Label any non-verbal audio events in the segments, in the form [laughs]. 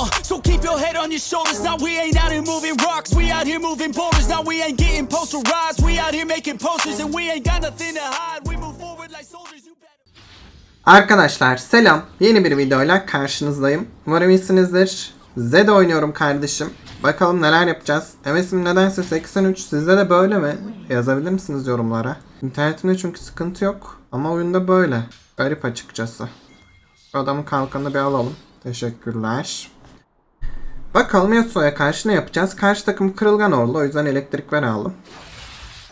Uh, so keep your head on your shoulders. Now we ain't out here moving rocks. We out here moving boulders. Now we ain't getting posterized. We out here making posters and we ain't got nothing to hide. We move forward like soldiers. Arkadaşlar selam. Yeni bir videoyla karşınızdayım. Umarım iyisinizdir. Zed oynuyorum kardeşim. Bakalım neler yapacağız. MS'im nedense 83. Sizde de böyle mi? Yazabilir misiniz yorumlara? İnternetimde çünkü sıkıntı yok. Ama oyunda böyle. Garip açıkçası. Adamın kalkanını bir alalım. Teşekkürler. Bakalım Yasuo'ya karşı ne yapacağız? Karşı takım kırılgan oldu. O yüzden elektrik ver aldım.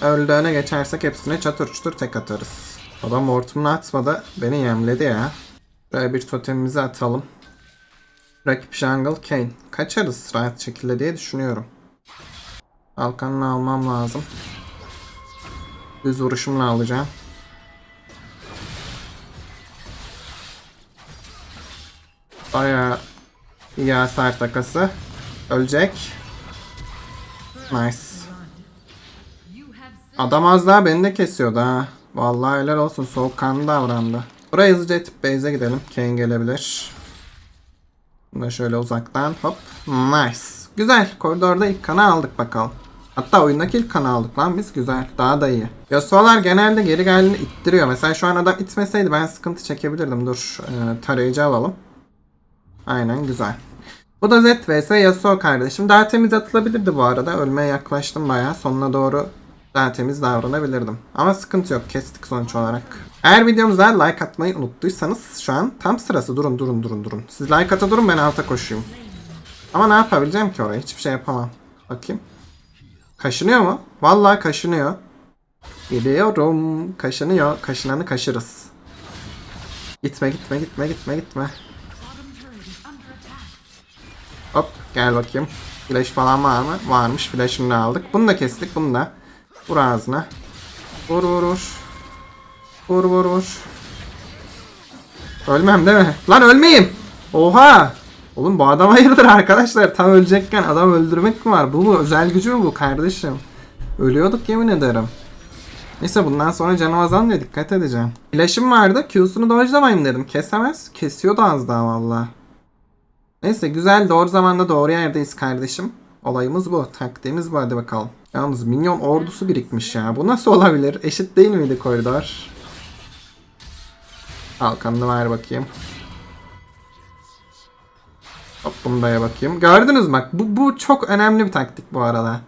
Öldüğüne geçersek hepsine çatır çutur tek atarız. Adam hortumunu atmadı. Beni yemledi ya. Şöyle bir totemimizi atalım. Rakip Jungle Kane. Kaçarız rahat şekilde diye düşünüyorum. Kalkanını almam lazım. Düz vuruşumla alacağım. Baya iyi hasar takası. Ölecek. Nice. Adam az daha beni de kesiyordu ha. Vallahi helal olsun soğukkanlı davrandı. Buraya hızlıca itip base'e gidelim. Kane gelebilir. Bunu şöyle uzaktan hop. Nice. Güzel. Koridorda ilk kanı aldık bakalım. Hatta oyundaki ilk kanı aldık lan biz. Güzel. Daha da iyi. Yasuo'lar genelde geri geldiğinde ittiriyor. Mesela şu an adam itmeseydi ben sıkıntı çekebilirdim. Dur. E, tarayıcı alalım. Aynen güzel. Bu da Z vs Yasuo kardeşim. Daha temiz atılabilirdi bu arada. Ölmeye yaklaştım bayağı. Sonuna doğru daha temiz davranabilirdim. Ama sıkıntı yok. Kestik sonuç olarak. Eğer videomuza like atmayı unuttuysanız şu an tam sırası. Durun durun durun durun. Siz like ata durun ben alta koşayım. Ama ne yapabileceğim ki oraya? Hiçbir şey yapamam. Bakayım. Kaşınıyor mu? Vallahi kaşınıyor. Gidiyorum. Kaşınıyor. Kaşınanı kaşırız. Gitme gitme gitme gitme gitme. Gel bakayım. Flash falan var mı? Varmış. Flash'ını da aldık. Bunu da kestik. Bunu da. Vur ağzına. Vur vur vur. Vur vur vur. Ölmem değil mi? Lan ölmeyeyim. Oha. Oğlum bu adam hayırdır arkadaşlar. Tam ölecekken adam öldürmek mi var? Bu mu? Özel gücü mü bu kardeşim? Ölüyorduk yemin ederim. Neyse bundan sonra canım azalmıyor. Dikkat edeceğim. Flash'ım vardı. Q'sunu dodge'lamayayım dedim. Kesemez. Kesiyordu az daha valla. Neyse güzel doğru zamanda doğru yerdeyiz kardeşim. Olayımız bu. Taktiğimiz bu hadi bakalım. Yalnız minyon ordusu birikmiş ya. Bu nasıl olabilir? Eşit değil miydi koridor? Kalkanını ver bakayım. Hop bunu da ye bakayım. Gördünüz mü bak bu, bu çok önemli bir taktik bu arada.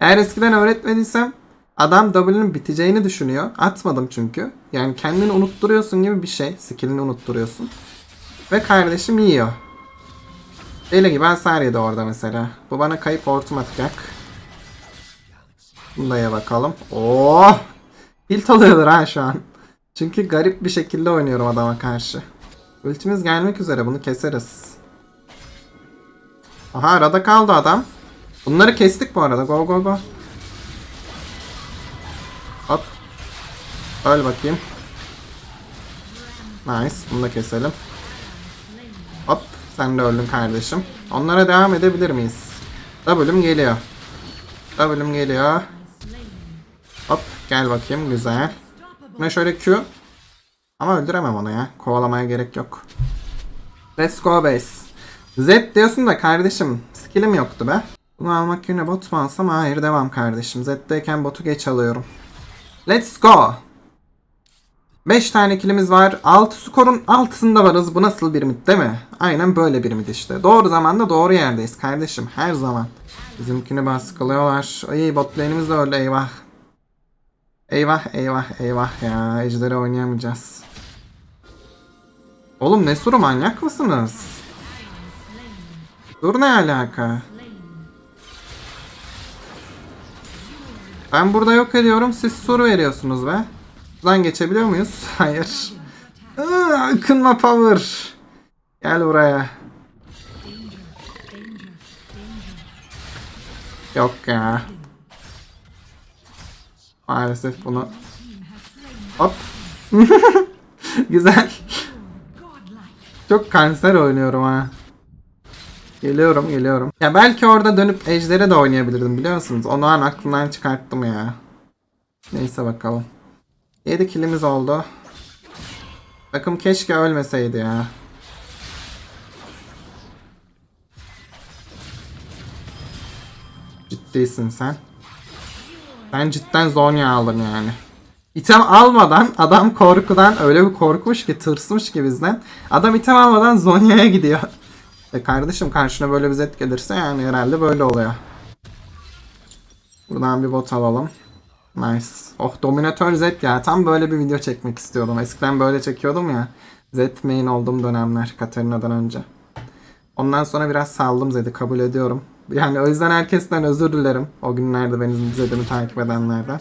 Eğer eskiden öğretmediysem adam W'nin biteceğini düşünüyor. Atmadım çünkü. Yani kendini unutturuyorsun gibi bir şey. Skillini unutturuyorsun. Ve kardeşim yiyor. Deli gibi hasar yedi orada mesela. Bu bana kayıp hortum atacak. Bunu da ye bakalım. Oh! Tilt oluyordur ha şu an. Çünkü garip bir şekilde oynuyorum adama karşı. Ultimiz gelmek üzere bunu keseriz. Aha arada kaldı adam. Bunları kestik bu arada. Go go go. Hop. Öl bakayım. Nice. Bunu da keselim. Sen de öldün kardeşim. Onlara devam edebilir miyiz? W'm geliyor. W'm geliyor. Hop gel bakayım güzel. Buna şöyle Q. Ama öldüremem onu ya. Kovalamaya gerek yok. Let's go base. Z diyorsun da kardeşim skillim yoktu be. Bunu almak yerine bot mu alsam? Hayır devam kardeşim. Z'deyken botu geç alıyorum. Let's go. 5 tane kilimiz var. 6 skorun altısında varız. Bu nasıl bir mid değil mi? Aynen böyle bir mid işte. Doğru zamanda doğru yerdeyiz kardeşim. Her zaman. Bizimkini baskılıyorlar. Ay bot lane'imiz de öyle eyvah. Eyvah eyvah eyvah ya. Ejderi oynayamayacağız. Oğlum ne suru manyak mısınız? Dur ne alaka? Ben burada yok ediyorum. Siz soru veriyorsunuz be. Buradan geçebiliyor muyuz? [laughs] Hayır. Aa, akınma power. Gel buraya. Yok ya. Maalesef bunu... Hop. [laughs] Güzel. Çok kanser oynuyorum ha. Geliyorum geliyorum. Ya belki orada dönüp ejdere de oynayabilirdim biliyor musunuz? Onu an aklımdan çıkarttım ya. Neyse bakalım. 7 kilimiz oldu. Takım keşke ölmeseydi ya. Ciddisin sen. Ben cidden Zonya aldım yani. İtem almadan adam korkudan öyle bir korkmuş ki tırsmış ki bizden. Adam item almadan Zonya'ya gidiyor. [laughs] E kardeşim karşına böyle bir zet gelirse yani herhalde böyle oluyor. Buradan bir bot alalım. Nice. Oh Dominatör Z ya. Tam böyle bir video çekmek istiyordum. Eskiden böyle çekiyordum ya. Z main olduğum dönemler Katarina'dan önce. Ondan sonra biraz saldım Zed'i kabul ediyorum. Yani o yüzden herkesten özür dilerim. O günlerde benim Zed'imi takip edenlerden.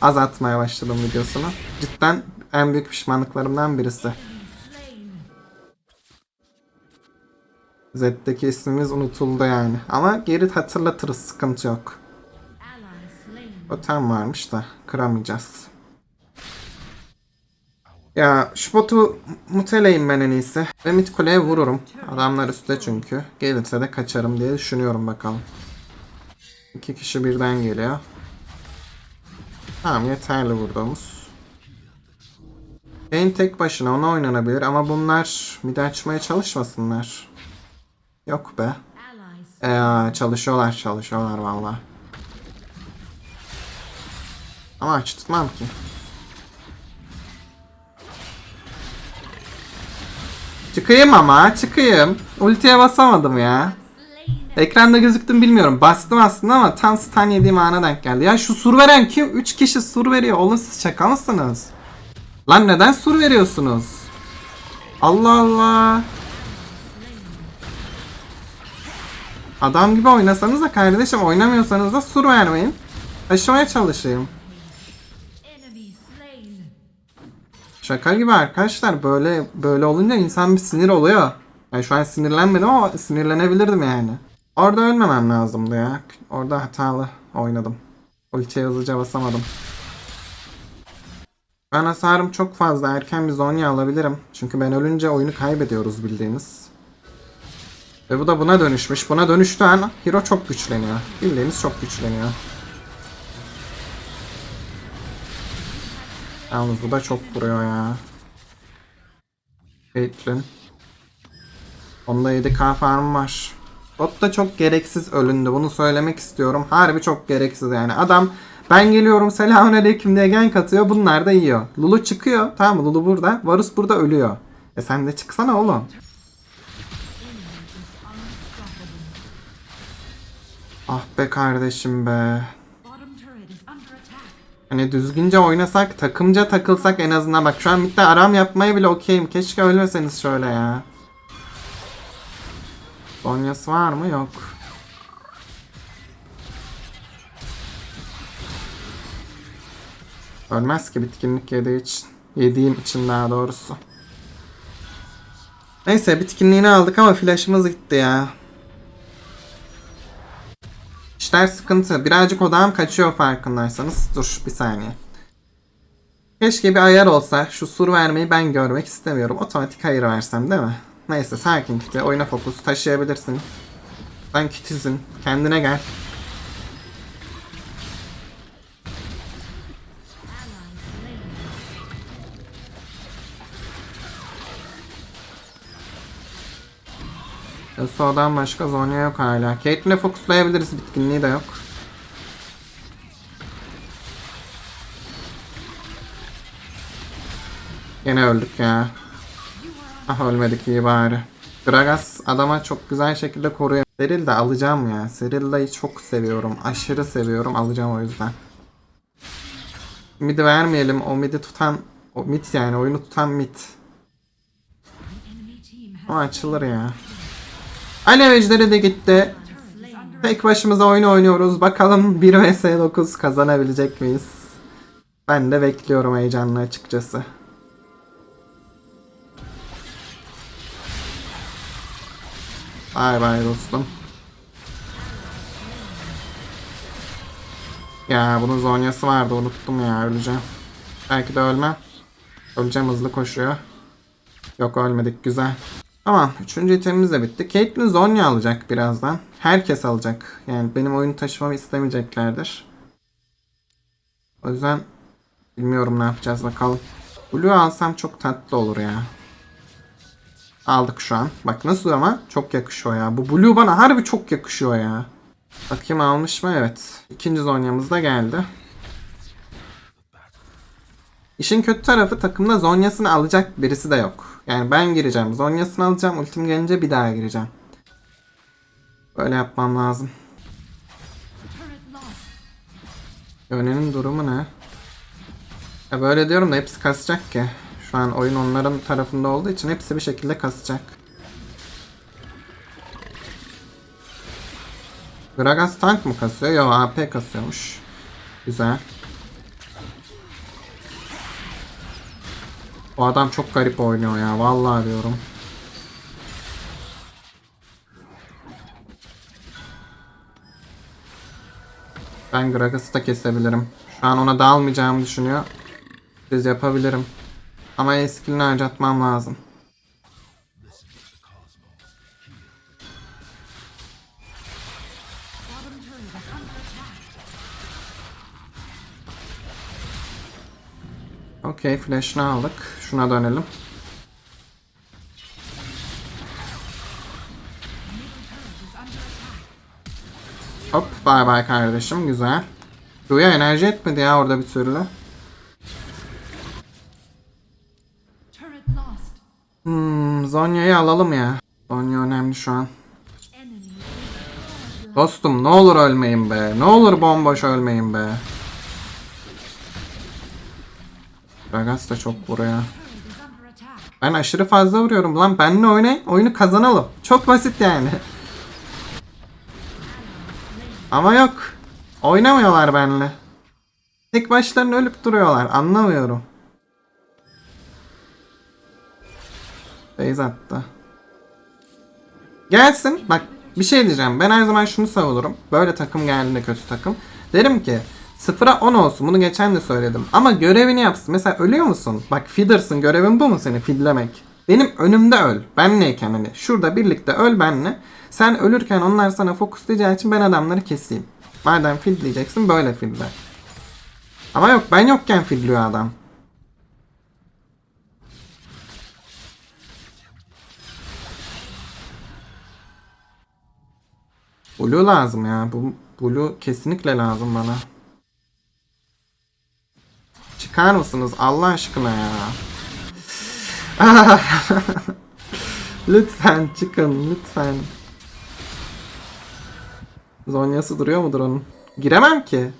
Az atmaya başladım videosunu. Cidden en büyük pişmanlıklarımdan birisi. Zed'deki ismimiz unutuldu yani. Ama geri hatırlatırız sıkıntı yok. Totem varmış da kıramayacağız. Ya şu botu muteleyim ben en iyisi. Ve mid kuleye vururum. Adamlar üstte çünkü. Gelirse de kaçarım diye düşünüyorum bakalım. İki kişi birden geliyor. Tamam yeterli vurduğumuz. Kane tek başına ona oynanabilir ama bunlar mid açmaya çalışmasınlar. Yok be. Ee, çalışıyorlar çalışıyorlar valla. Ama aç tutmam ki. Çıkayım ama çıkayım. Ultiye basamadım ya. Ekranda gözüktüm bilmiyorum. Bastım aslında ama tam stun yediğim ana denk geldi. Ya şu sur veren kim? 3 kişi sur veriyor. Oğlum siz şaka mısınız? Lan neden sur veriyorsunuz? Allah Allah. Adam gibi oynasanız da kardeşim oynamıyorsanız da sur vermeyin. Taşımaya çalışayım. Şaka gibi arkadaşlar böyle böyle olunca insan bir sinir oluyor. Yani şu an sinirlenmedim ama sinirlenebilirdim yani. Orada ölmemem lazımdı ya. Orada hatalı oynadım. Ultiye hızlıca basamadım. Ben hasarım çok fazla. Erken bir Zonya alabilirim. Çünkü ben ölünce oyunu kaybediyoruz bildiğiniz. Ve bu da buna dönüşmüş. Buna dönüştüğü an hero çok güçleniyor. Bildiğiniz çok güçleniyor. Yalnız bu da çok vuruyor ya. Caitlyn. Onda 7k farm var. Bot da çok gereksiz ölündü. Bunu söylemek istiyorum. Harbi çok gereksiz yani. Adam ben geliyorum selamünaleyküm diye gank atıyor. Bunlar da yiyor. Lulu çıkıyor. Tamam? Lulu burada. Varus burada ölüyor. E sen de çıksana oğlum. Ah be kardeşim be. Hani düzgünce oynasak, takımca takılsak en azından. Bak şu an midde aram yapmaya bile okeyim. Keşke ölmeseniz şöyle ya. Zonyası var mı? Yok. Ölmez ki bitkinlik yediği için. Yediğim için daha doğrusu. Neyse bitkinliğini aldık ama flash'ımız gitti ya. İşler sıkıntı. Birazcık odağım kaçıyor farkındaysanız. Dur bir saniye. Keşke bir ayar olsa. Şu sur vermeyi ben görmek istemiyorum. Otomatik hayır versem değil mi? Neyse sakin kiti. Oyuna fokus. Taşıyabilirsin. Ben kitizin. Kendine gel. Yasuo'dan başka Zonya yok hala. Caitlyn'e fokuslayabiliriz. Bitkinliği de yok. Yine öldük ya. Ah ölmedik iyi bari. Gragas adama çok güzel şekilde koruyor. Seril de alacağım ya. Serilla'yı çok seviyorum. Aşırı seviyorum. Alacağım o yüzden. Mid'i vermeyelim. O mid'i tutan o mid yani oyunu tutan mid. O açılır ya. Alev Ejderi de gitti. Tek başımıza oyun oynuyoruz. Bakalım 1 vs 9 kazanabilecek miyiz? Ben de bekliyorum heyecanla açıkçası. Bay bay dostum. ya bunun zonyası vardı unuttum ya öleceğim. Belki de ölmem. Öleceğim hızlı koşuyor. Yok ölmedik güzel. Tamam üçüncü itemimiz de bitti. Caitlyn Zonya alacak birazdan. Herkes alacak. Yani benim oyunu taşımamı istemeyeceklerdir. O yüzden bilmiyorum ne yapacağız bakalım. Blue alsam çok tatlı olur ya. Aldık şu an. Bak nasıl ama çok yakışıyor ya. Bu Blue bana harbi çok yakışıyor ya. Bakayım almış mı? Evet. İkinci Zonya'mız da geldi. İşin kötü tarafı takımda Zonya'sını alacak birisi de yok. Yani ben gireceğim. Zonya'sını alacağım. Ultim gelince bir daha gireceğim. Böyle yapmam lazım. Yönenin durumu ne? Ya böyle diyorum da hepsi kasacak ki. Şu an oyun onların tarafında olduğu için hepsi bir şekilde kasacak. Gragas tank mı kasıyor? Yo AP kasıyormuş. Güzel. Adam çok garip oynuyor ya. Vallahi diyorum. Ben Gragas'ı da kesebilirim. Şu an ona dalmayacağımı düşünüyor. Biz yapabilirim. Ama eskilini harcatmam lazım. Okey flash'ını aldık. Şuna dönelim. Hop bay bay kardeşim güzel. Q'ya enerji etmedi ya orada bir türlü. Hmm, Zonya'yı alalım ya. Zonya önemli şu an. Dostum ne olur ölmeyin be. Ne olur bomboş ölmeyin be. Gragas da çok attack. Ben aşırı fazla vuruyorum lan. Benle oynayın. Oyunu kazanalım. Çok basit yani. Ama yok. Oynamıyorlar benle. Tek başlarına ölüp duruyorlar. Anlamıyorum. Beyz attı. Gelsin. Bak bir şey diyeceğim. Ben her zaman şunu savunurum. Böyle takım geldiğinde kötü takım. Derim ki 0'a 10 olsun. Bunu geçen de söyledim. Ama görevini yapsın. Mesela ölüyor musun? Bak feedersın. Görevin bu mu seni feedlemek? Benim önümde öl. Benleyken hani. Şurada birlikte öl benle. Sen ölürken onlar sana fokuslayacağı için ben adamları keseyim. Madem feedleyeceksin böyle feedle. Ama yok ben yokken feedliyor adam. Blue lazım ya. Bu Blue kesinlikle lazım bana. Çıkar mısınız Allah aşkına ya? Ah! [laughs] lütfen çıkın lütfen. Zonyası duruyor mudur onun? Giremem ki.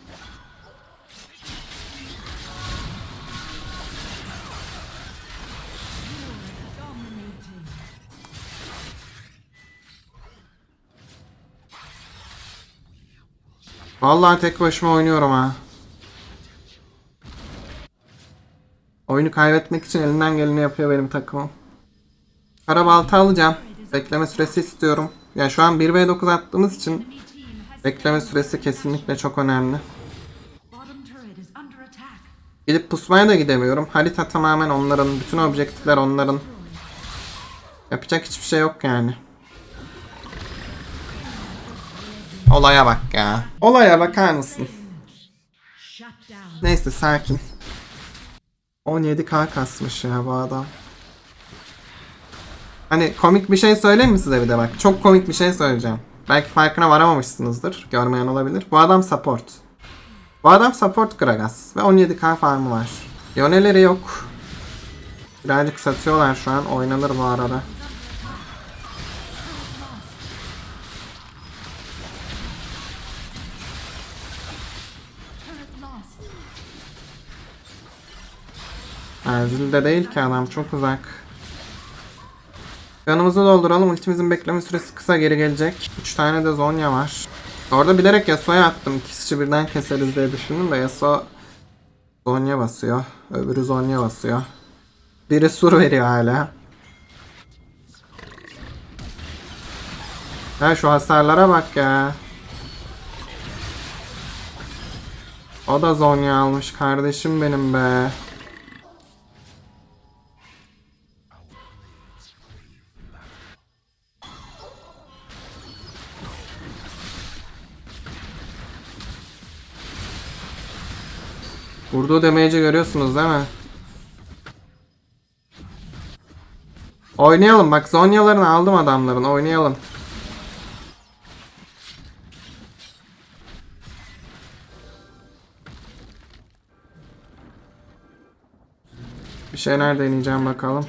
Vallahi tek başıma oynuyorum ha. Oyunu kaybetmek için elinden geleni yapıyor benim takımım. Kara balta alacağım. Bekleme süresi istiyorum. Ya şu an 1v9 attığımız için bekleme süresi kesinlikle çok önemli. Gidip pusmaya da gidemiyorum. Harita tamamen onların, bütün objektifler onların. Yapacak hiçbir şey yok yani. Olaya bak ya. Olaya bakar mısın? Neyse sakin. 17k kasmış ya bu adam. Hani komik bir şey söyleyeyim mi size bir de bak. Çok komik bir şey söyleyeceğim. Belki farkına varamamışsınızdır. Görmeyen olabilir. Bu adam support. Bu adam support Gragas. Ve 17k farmı var. Yoneleri yok. Birazcık satıyorlar şu an. Oynanır bu arada. Erzil'de değil ki adam çok uzak. Yanımızı dolduralım. Ultimizin bekleme süresi kısa geri gelecek. 3 tane de Zonya var. Orada bilerek Yasuo'ya attım. İkisi birden keseriz diye düşündüm de Yasuo Zonya basıyor. Öbürü Zonya basıyor. Biri sur veriyor hala. Ya şu hasarlara bak ya. O da Zonya almış kardeşim benim be. Vurduğu damage'i görüyorsunuz değil mi? Oynayalım bak Zonya'larını aldım adamların oynayalım. Bir şeyler deneyeceğim bakalım.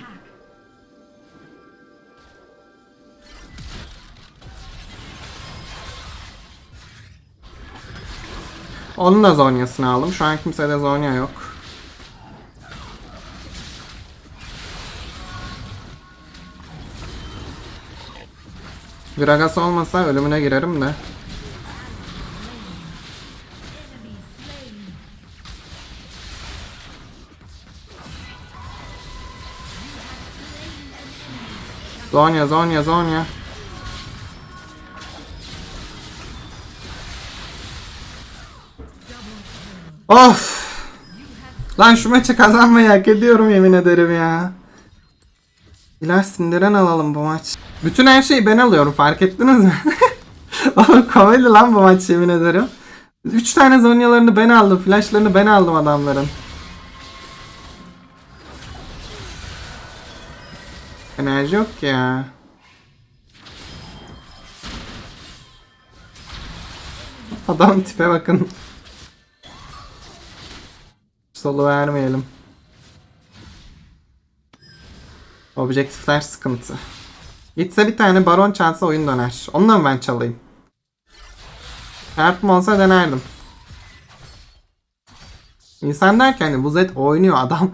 Onun da Zonya'sını aldım. Şu an kimsede Zonya yok. Gragas olmasa ölümüne girerim de. Zonya, Zonya, Zonya. Of! Lan şu maçı kazanmayı hak ediyorum yemin ederim ya. İlaç sindiren alalım bu maç. Bütün her şeyi ben alıyorum fark ettiniz mi? [laughs] Oğlum komedi lan bu maç yemin ederim. 3 tane zonyalarını ben aldım. Flashlarını ben aldım adamların. Enerji yok ya. Adam tipe bakın. Solu vermeyelim. Objektifler sıkıntı. Gitse bir tane baron çalsa oyun döner. Onunla ben çalayım? Çarpım olsa denerdim. İnsan derken hani bu Zed oynuyor adam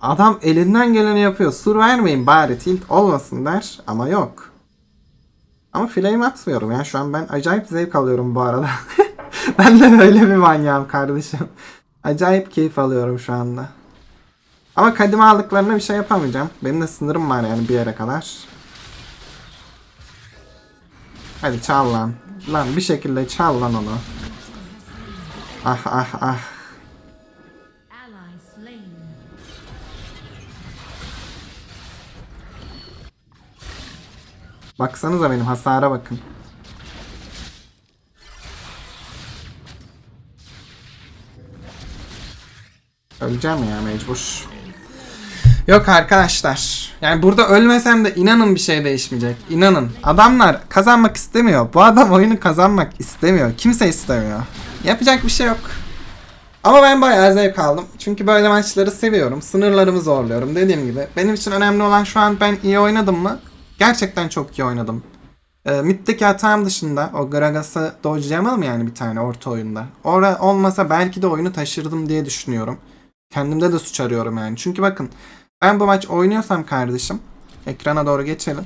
adam elinden geleni yapıyor. Sur vermeyin bari tilt olmasın der ama yok. Ama flame atmıyorum ya şu an ben acayip zevk alıyorum bu arada. [laughs] ben de öyle bir manyağım kardeşim. Acayip keyif alıyorum şu anda. Ama kadime aldıklarına bir şey yapamayacağım. Benim de sınırım var yani bir yere kadar. Hadi çal lan. Lan bir şekilde çal lan onu. Ah ah ah. Baksanıza benim hasara bakın. Öleceğim ya mecbur. Yok arkadaşlar. Yani burada ölmesem de inanın bir şey değişmeyecek. İnanın. Adamlar kazanmak istemiyor. Bu adam oyunu kazanmak istemiyor. Kimse istemiyor. Yapacak bir şey yok. Ama ben bayağı zevk aldım. Çünkü böyle maçları seviyorum. Sınırlarımı zorluyorum. Dediğim gibi. Benim için önemli olan şu an ben iyi oynadım mı? Gerçekten çok iyi oynadım. E, Mid'deki hatam dışında o Gragas'ı dodge'layamadım yani bir tane orta oyunda. Ora olmasa belki de oyunu taşırdım diye düşünüyorum. Kendimde de suç arıyorum yani. Çünkü bakın ben bu maç oynuyorsam kardeşim ekrana doğru geçelim.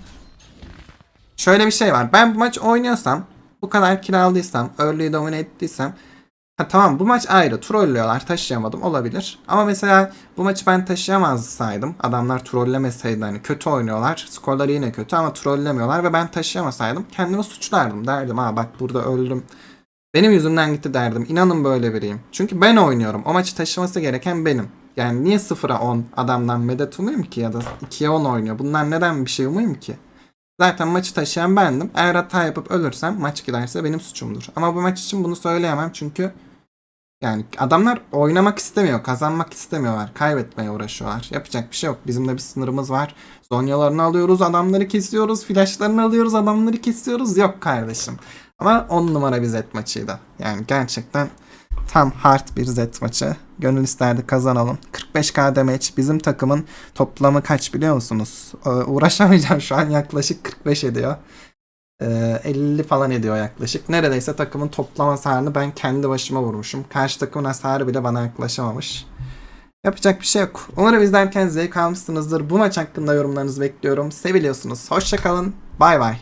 Şöyle bir şey var. Ben bu maç oynuyorsam bu kadar kill aldıysam, early'yi domine ettiysem Ha tamam bu maç ayrı. Trollüyorlar. Taşıyamadım. Olabilir. Ama mesela bu maçı ben taşıyamazsaydım. Adamlar trollemeseydi hani kötü oynuyorlar. Skorları yine kötü ama trollemiyorlar ve ben taşıyamasaydım kendimi suçlardım. Derdim ha bak burada öldüm. Benim yüzümden gitti derdim. İnanın böyle biriyim. Çünkü ben oynuyorum. O maçı taşıması gereken benim. Yani niye 0'a 10 adamdan medet umayım ki ya da 2'ye 10 oynuyor. Bunlar neden bir şey umayım ki? Zaten maçı taşıyan bendim. Eğer hata yapıp ölürsem maç giderse benim suçumdur. Ama bu maç için bunu söyleyemem çünkü yani adamlar oynamak istemiyor, kazanmak istemiyorlar, kaybetmeye uğraşıyorlar. Yapacak bir şey yok. Bizim de bir sınırımız var. Zonyalarını alıyoruz, adamları kesiyoruz, flashlarını alıyoruz, adamları kesiyoruz. Yok kardeşim. Ama 10 numara bir Z maçıydı. Yani gerçekten tam hard bir Z maçı. Gönül isterdi kazanalım. 45k damage bizim takımın toplamı kaç biliyor musunuz? Ee, uğraşamayacağım şu an yaklaşık 45 ediyor. Ee, 50 falan ediyor yaklaşık. Neredeyse takımın toplam hasarını ben kendi başıma vurmuşum. Karşı takımın hasarı bile bana yaklaşamamış. Yapacak bir şey yok. Umarım izlerken zevk almışsınızdır. Bu maç hakkında yorumlarınızı bekliyorum. Seviliyorsunuz. Hoşçakalın. Bay bay.